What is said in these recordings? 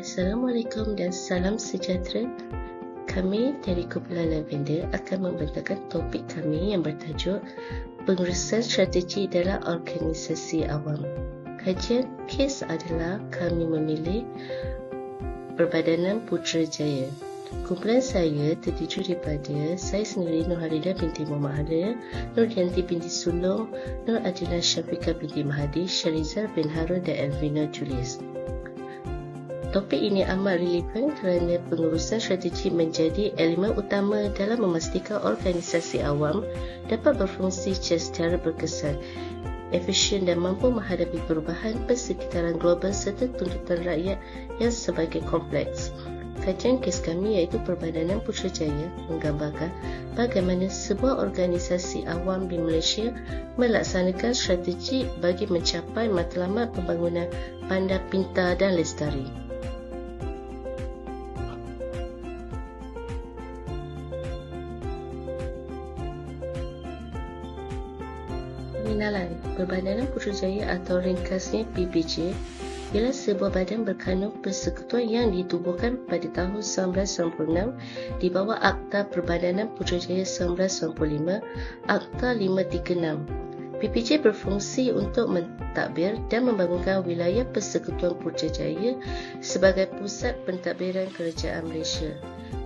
Assalamualaikum dan salam sejahtera. Kami dari Kumpulan Lavender akan membentangkan topik kami yang bertajuk Pengurusan Strategi dalam Organisasi Awam. Kajian kes adalah kami memilih Perbadanan Putrajaya. Kumpulan saya terdiri daripada saya sendiri Nur Halidah binti Muhammad Halia, Nur Dianti binti Sulong, Nur Adina Syafiqah binti Mahadi, Syarizal bin Harun dan Elvina Julius. Topik ini amat relevan kerana pengurusan strategi menjadi elemen utama dalam memastikan organisasi awam dapat berfungsi secara berkesan, efisien dan mampu menghadapi perubahan persekitaran global serta tuntutan rakyat yang sebagai kompleks. Kajian kes kami iaitu Perbadanan Putrajaya menggambarkan bagaimana sebuah organisasi awam di Malaysia melaksanakan strategi bagi mencapai matlamat pembangunan bandar pintar dan lestari. Perbadanan Putrajaya atau ringkasnya PPJ ialah sebuah badan berkanun persekutuan yang ditubuhkan pada tahun 1996 di bawah Akta Perbadanan Putrajaya 1995, Akta 536. PPJ berfungsi untuk mentadbir dan membangunkan wilayah persekutuan Putrajaya sebagai pusat pentadbiran kerajaan Malaysia.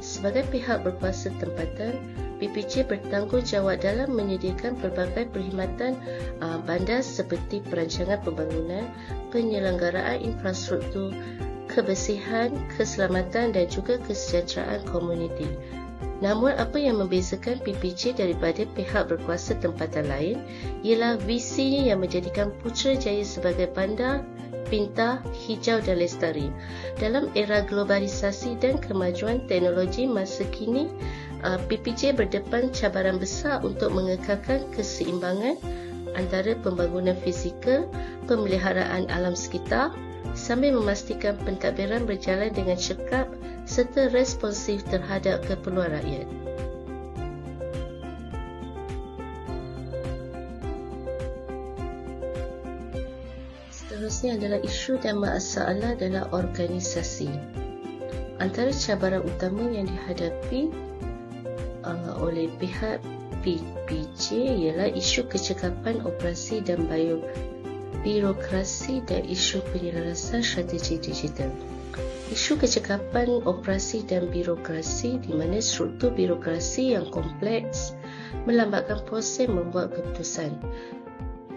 Sebagai pihak berkuasa tempatan, PPJ bertanggungjawab dalam menyediakan pelbagai perkhidmatan uh, bandar seperti perancangan pembangunan, penyelenggaraan infrastruktur, kebersihan, keselamatan dan juga kesejahteraan komuniti. Namun apa yang membezakan PPJ daripada pihak berkuasa tempatan lain ialah visi yang menjadikan Putrajaya sebagai bandar pintar, hijau dan lestari. Dalam era globalisasi dan kemajuan teknologi masa kini, uh, PPJ berdepan cabaran besar untuk mengekalkan keseimbangan antara pembangunan fizikal, pemeliharaan alam sekitar sambil memastikan pentadbiran berjalan dengan cekap serta responsif terhadap keperluan rakyat. seterusnya adalah isu dan masalah dalam organisasi. Antara cabaran utama yang dihadapi uh, oleh pihak PPJ ialah isu kecekapan operasi dan bio birokrasi dan isu penyelarasan strategi digital. Isu kecekapan operasi dan birokrasi di mana struktur birokrasi yang kompleks melambatkan proses membuat keputusan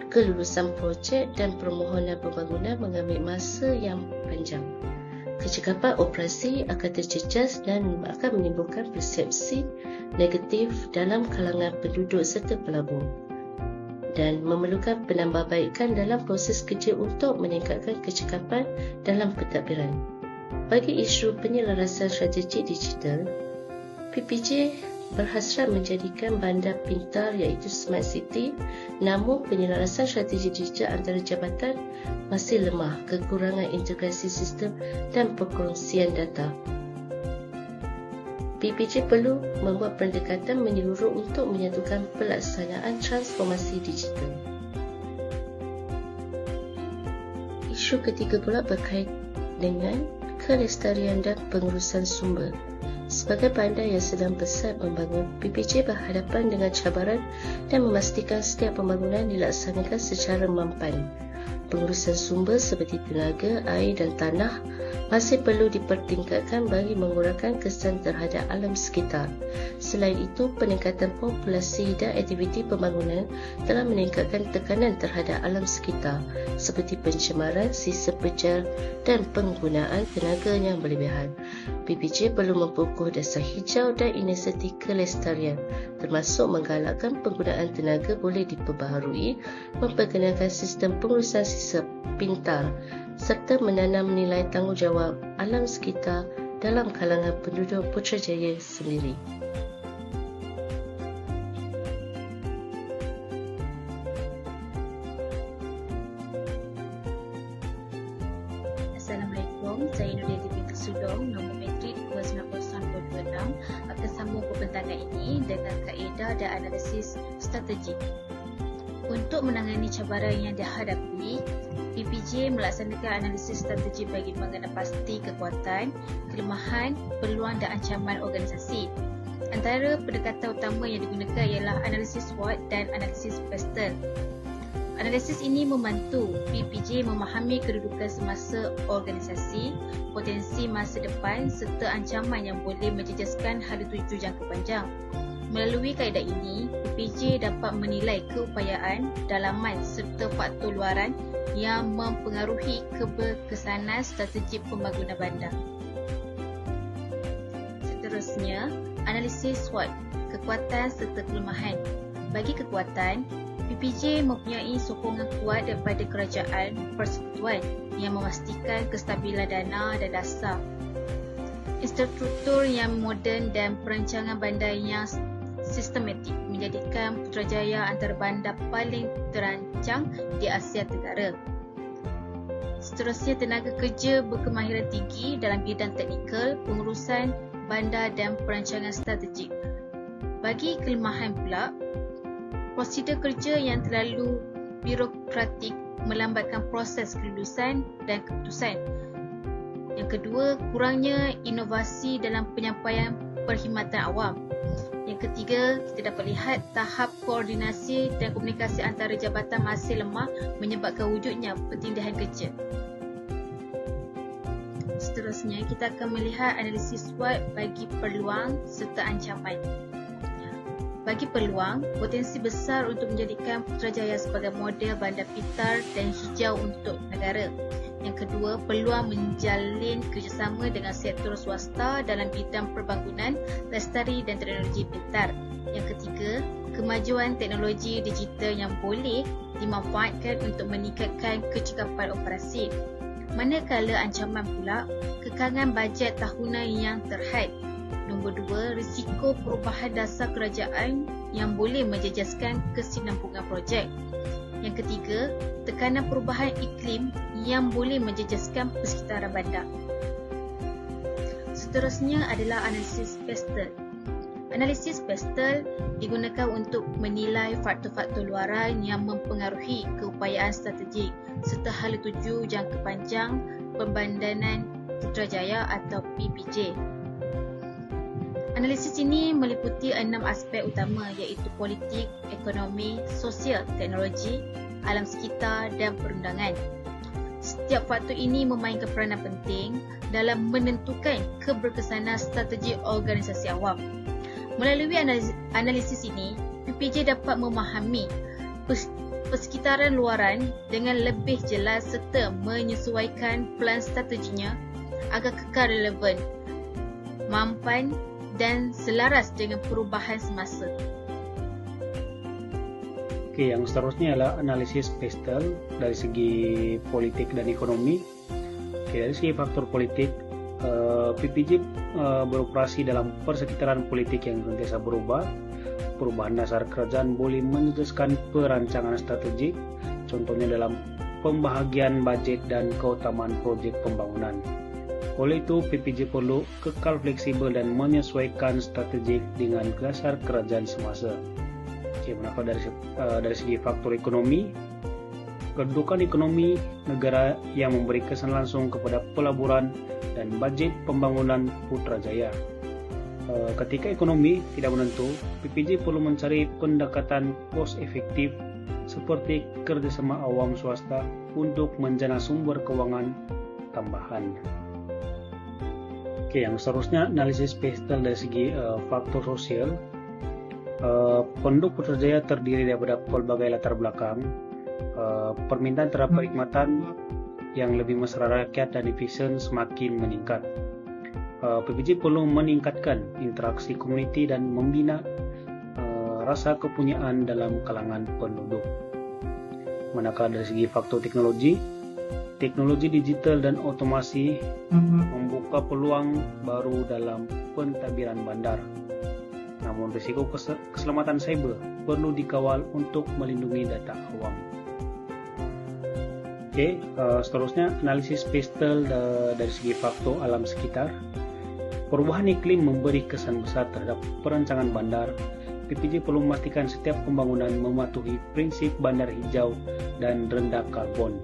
kelulusan projek dan permohonan pembangunan mengambil masa yang panjang. Kecekapan operasi akan terjejas dan akan menimbulkan persepsi negatif dalam kalangan penduduk serta pelabur dan memerlukan penambahbaikan dalam proses kerja untuk meningkatkan kecekapan dalam pentadbiran. Bagi isu penyelarasan strategi digital, PPJ berhasrat menjadikan bandar pintar iaitu Smart City namun penyelarasan strategi digital antara jabatan masih lemah kekurangan integrasi sistem dan perkongsian data. PPJ perlu membuat pendekatan menyeluruh untuk menyatukan pelaksanaan transformasi digital. Isu ketiga pula berkait dengan kelestarian dan pengurusan sumber. Sebagai bandar yang sedang besar membangun, PPJ berhadapan dengan cabaran dan memastikan setiap pembangunan dilaksanakan secara mampan. Pengurusan sumber seperti tenaga, air dan tanah masih perlu dipertingkatkan bagi mengurangkan kesan terhadap alam sekitar. Selain itu, peningkatan populasi dan aktiviti pembangunan telah meningkatkan tekanan terhadap alam sekitar seperti pencemaran sisa pejar dan penggunaan tenaga yang berlebihan. PPJ perlu mempukuh dasar hijau dan inisiatif kelestarian termasuk menggalakkan penggunaan tenaga boleh diperbaharui, memperkenalkan sistem pengurusan sisa pintar serta menanam nilai tanggungjawab alam sekitar dalam kalangan penduduk Putrajaya sendiri. Assalamualaikum, saya Nuria Dibin Kesudong, nombor metrik 290.26 akan sambung pembentangan ini dengan kaedah dan analisis strategi. Untuk menangani cabaran yang dihadapi, PPJ melaksanakan analisis strategi bagi mengenal pasti kekuatan, kelemahan, peluang dan ancaman organisasi. Antara pendekatan utama yang digunakan ialah analisis SWOT dan analisis PESTEL. Analisis ini membantu PPJ memahami kedudukan semasa organisasi, potensi masa depan serta ancaman yang boleh menjejaskan hala tuju jangka panjang. Melalui kaedah ini, PPJ dapat menilai keupayaan, dalaman serta faktor luaran yang mempengaruhi keberkesanan strategi pembangunan bandar. Seterusnya, analisis SWOT, kekuatan serta kelemahan. Bagi kekuatan, PPJ mempunyai sokongan kuat daripada kerajaan persekutuan yang memastikan kestabilan dana dan dasar. Infrastruktur yang moden dan perancangan bandar yang sistematik menjadikan Putrajaya antara bandar paling terancang di Asia Tenggara. Seterusnya, tenaga kerja berkemahiran tinggi dalam bidang teknikal, pengurusan bandar dan perancangan strategik. Bagi kelemahan pula, prosedur kerja yang terlalu birokratik melambatkan proses kelulusan dan keputusan. Yang kedua, kurangnya inovasi dalam penyampaian perkhidmatan awam. Yang ketiga, kita dapat lihat tahap koordinasi dan komunikasi antara jabatan masih lemah menyebabkan wujudnya pertindahan kerja. Seterusnya, kita akan melihat analisis SWOT bagi peluang serta ancaman. Bagi peluang, potensi besar untuk menjadikan Putrajaya sebagai model bandar pintar dan hijau untuk negara. Yang kedua, peluang menjalin kerjasama dengan sektor swasta dalam bidang perbangunan, lestari dan teknologi pintar. Yang ketiga, kemajuan teknologi digital yang boleh dimanfaatkan untuk meningkatkan kecekapan operasi. Manakala ancaman pula, kekangan bajet tahunan yang terhad Nombor dua, risiko perubahan dasar kerajaan yang boleh menjejaskan kesinambungan projek. Yang ketiga, tekanan perubahan iklim yang boleh menjejaskan persekitaran bandar. Seterusnya adalah analisis PESTEL. Analisis PESTEL digunakan untuk menilai faktor-faktor luaran yang mempengaruhi keupayaan strategik serta hala tuju jangka panjang pembandanan Putrajaya atau PPJ. Analisis ini meliputi enam aspek utama iaitu politik, ekonomi, sosial, teknologi, alam sekitar dan perundangan. Setiap faktor ini memainkan peranan penting dalam menentukan keberkesanan strategi organisasi awam. Melalui analisis ini, PPJ dapat memahami persekitaran luaran dengan lebih jelas serta menyesuaikan plan strateginya agar kekal relevan, mampan dan selaras dengan perubahan semasa. Okey, yang seterusnya adalah analisis pestel dari segi politik dan ekonomi. Okey, dari segi faktor politik, eh, PPJ eh, beroperasi dalam persekitaran politik yang sentiasa berubah. Perubahan dasar kerajaan boleh menjelaskan perancangan strategik, contohnya dalam pembahagian bajet dan keutamaan projek pembangunan. Oleh itu, PPJ perlu kekal fleksibel dan menyesuaikan strategi dengan dasar kerajaan semasa. Okay, kenapa dari, uh, dari segi faktor ekonomi? Kedudukan ekonomi negara yang memberi kesan langsung kepada pelaburan dan bajet pembangunan Putrajaya. Uh, ketika ekonomi tidak menentu, PPJ perlu mencari pendekatan kos efektif seperti kerjasama awam swasta untuk menjana sumber keuangan tambahan. Okey, yang seterusnya analisis pestel dari segi uh, faktor sosial. Uh, penduduk Putrajaya terdiri daripada pelbagai latar belakang. Uh, permintaan terhadap perkhidmatan yang lebih mesra rakyat dan efisien semakin meningkat. Uh, PPJ perlu meningkatkan interaksi komuniti dan membina uh, rasa kepunyaan dalam kalangan penduduk. Manakala dari segi faktor teknologi, teknologi digital dan otomasi mm-hmm. membuka peluang baru dalam pentadbiran bandar. Namun risiko keselamatan cyber perlu dikawal untuk melindungi data awam. Okey, uh, seterusnya analisis pestel uh, dari segi faktor alam sekitar. Perubahan iklim memberi kesan besar terhadap perancangan bandar. PPJ perlu memastikan setiap pembangunan mematuhi prinsip bandar hijau dan rendah karbon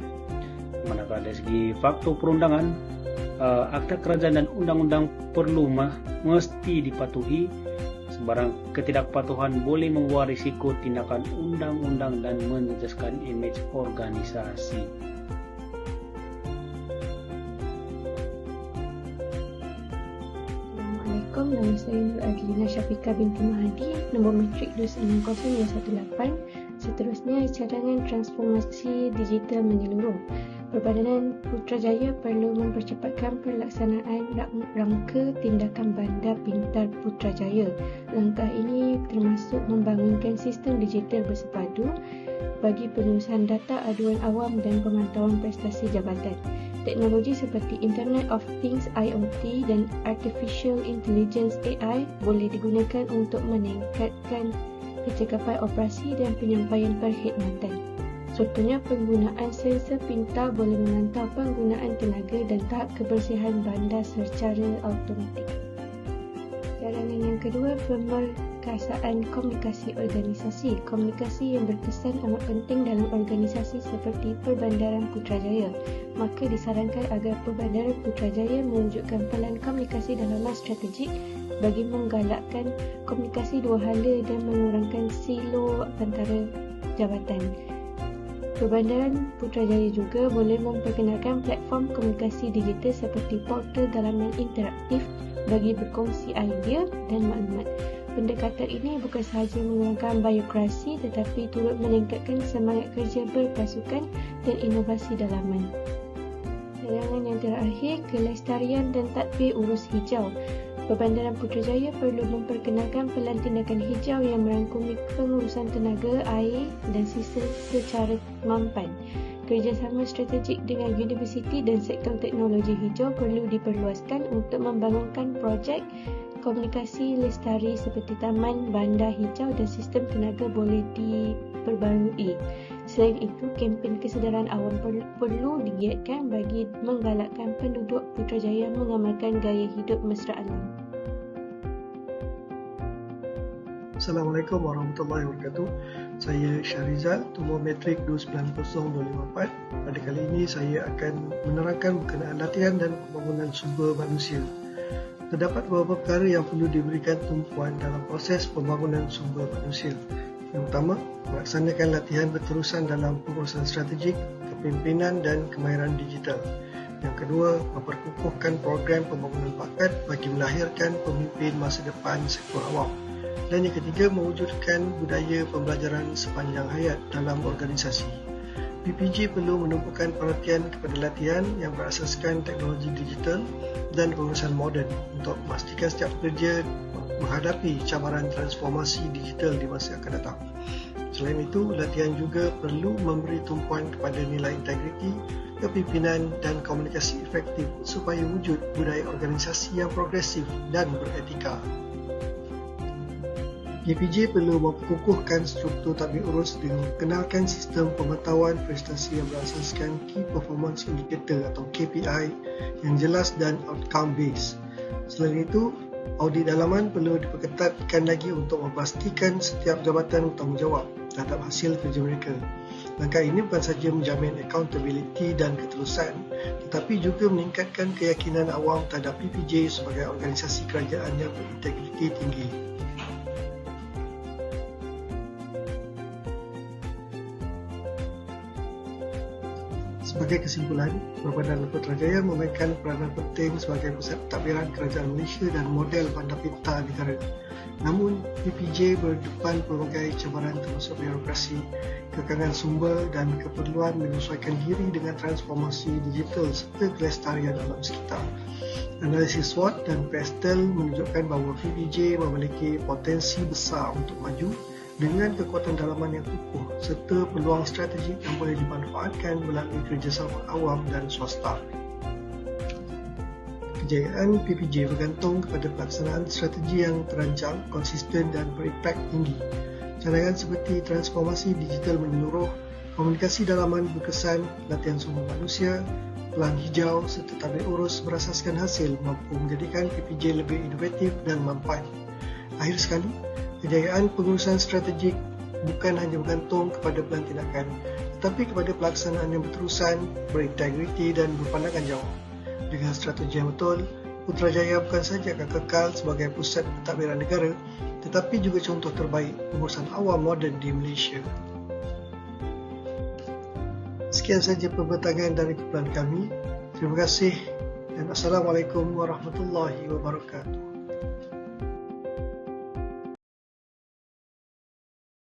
manakala dari segi faktor perundangan uh, akta kerajaan dan undang-undang perlu mesti dipatuhi sebarang ketidakpatuhan boleh membawa risiko tindakan undang-undang dan menjejaskan imej organisasi. Assalamualaikum, nama saya Nur Adlina Syafika binti Mahadi, nombor metrik 26018. Seterusnya, cadangan transformasi digital menyeluruh. Perbadanan Putrajaya perlu mempercepatkan pelaksanaan rangka tindakan bandar pintar Putrajaya. Langkah ini termasuk membangunkan sistem digital bersepadu bagi penulisan data aduan awam dan pemantauan prestasi jabatan. Teknologi seperti Internet of Things IoT dan Artificial Intelligence AI boleh digunakan untuk meningkatkan kecekapan operasi dan penyampaian perkhidmatan. Contohnya, penggunaan sensor pintar boleh memantau penggunaan tenaga dan tahap kebersihan bandar secara automatik. Cadangan yang kedua, pemerkasaan komunikasi organisasi. Komunikasi yang berkesan amat penting dalam organisasi seperti Perbandaran Putrajaya. Maka disarankan agar Perbandaran Putrajaya mewujudkan pelan komunikasi dalaman strategik bagi menggalakkan komunikasi dua hala dan mengurangkan silo antara jabatan. Perbandaran Putrajaya juga boleh memperkenalkan platform komunikasi digital seperti portal dalaman interaktif bagi berkongsi idea dan maklumat. Pendekatan ini bukan sahaja mengurangkan biokrasi tetapi turut meningkatkan semangat kerja berpasukan dan inovasi dalaman. Cadangan yang terakhir, kelestarian dan tadbir urus hijau. Perbandaran Putrajaya perlu memperkenalkan pelan tindakan hijau yang merangkumi pengurusan tenaga, air dan sisa secara mampan. Kerjasama strategik dengan universiti dan sektor teknologi hijau perlu diperluaskan untuk membangunkan projek komunikasi lestari seperti taman, bandar hijau dan sistem tenaga boleh diperbarui. Selain itu, kempen kesedaran awam perlu digiatkan bagi menggalakkan penduduk Putrajaya mengamalkan gaya hidup mesra alam. Assalamualaikum warahmatullahi wabarakatuh. Saya Syarizal, tumbuh metrik 290254. Pada kali ini saya akan menerangkan berkenaan latihan dan pembangunan sumber manusia. Terdapat beberapa perkara yang perlu diberikan tumpuan dalam proses pembangunan sumber manusia. Yang pertama, melaksanakan latihan berterusan dalam pengurusan strategik, kepimpinan dan kemahiran digital. Yang kedua, memperkukuhkan program pembangunan bakat bagi melahirkan pemimpin masa depan sektor awam. Dan yang ketiga, mewujudkan budaya pembelajaran sepanjang hayat dalam organisasi. PPG perlu menumpukan perhatian kepada latihan yang berasaskan teknologi digital dan pengurusan moden untuk memastikan setiap pekerja menghadapi cabaran transformasi digital di masa akan datang. Selain itu, latihan juga perlu memberi tumpuan kepada nilai integriti, kepimpinan dan komunikasi efektif supaya wujud budaya organisasi yang progresif dan beretika. GPJ perlu memperkukuhkan struktur tadbir urus dengan kenalkan sistem pemantauan prestasi yang berasaskan Key Performance Indicator atau KPI yang jelas dan outcome based. Selain itu, audit dalaman perlu diperketatkan lagi untuk memastikan setiap jabatan bertanggungjawab terhadap hasil kerja mereka. Langkah ini bukan sahaja menjamin accountability dan keterusan tetapi juga meningkatkan keyakinan awam terhadap PPJ sebagai organisasi kerajaan yang berintegriti tinggi. Sebagai kesimpulan, Perbadan Putrajaya memainkan peranan penting sebagai pusat takbiran kerajaan Malaysia dan model bandar pintar negara. Namun, PPJ berdepan pelbagai cabaran termasuk birokrasi, kekangan sumber dan keperluan menyesuaikan diri dengan transformasi digital serta kelestarian alam sekitar. Analisis SWOT dan PESTEL menunjukkan bahawa PPJ memiliki potensi besar untuk maju dengan kekuatan dalaman yang kukuh serta peluang strategik yang boleh dimanfaatkan melalui kerjasama awam dan swasta. Kejayaan PPJ bergantung kepada pelaksanaan strategi yang terancang, konsisten dan berimpak tinggi. Cadangan seperti transformasi digital menyeluruh, komunikasi dalaman berkesan, latihan sumber manusia, pelan hijau serta tabir urus berasaskan hasil mampu menjadikan PPJ lebih inovatif dan mampan. Akhir sekali, Kejayaan pengurusan strategik bukan hanya bergantung kepada pelan tindakan tetapi kepada pelaksanaan yang berterusan, berintegriti dan berpandangan jauh. Dengan strategi yang betul, Putrajaya bukan saja akan kekal sebagai pusat pentadbiran negara, tetapi juga contoh terbaik pengurusan awam moden di Malaysia. Sekian saja pembentangan dari kumpulan kami. Terima kasih dan Assalamualaikum warahmatullahi wabarakatuh.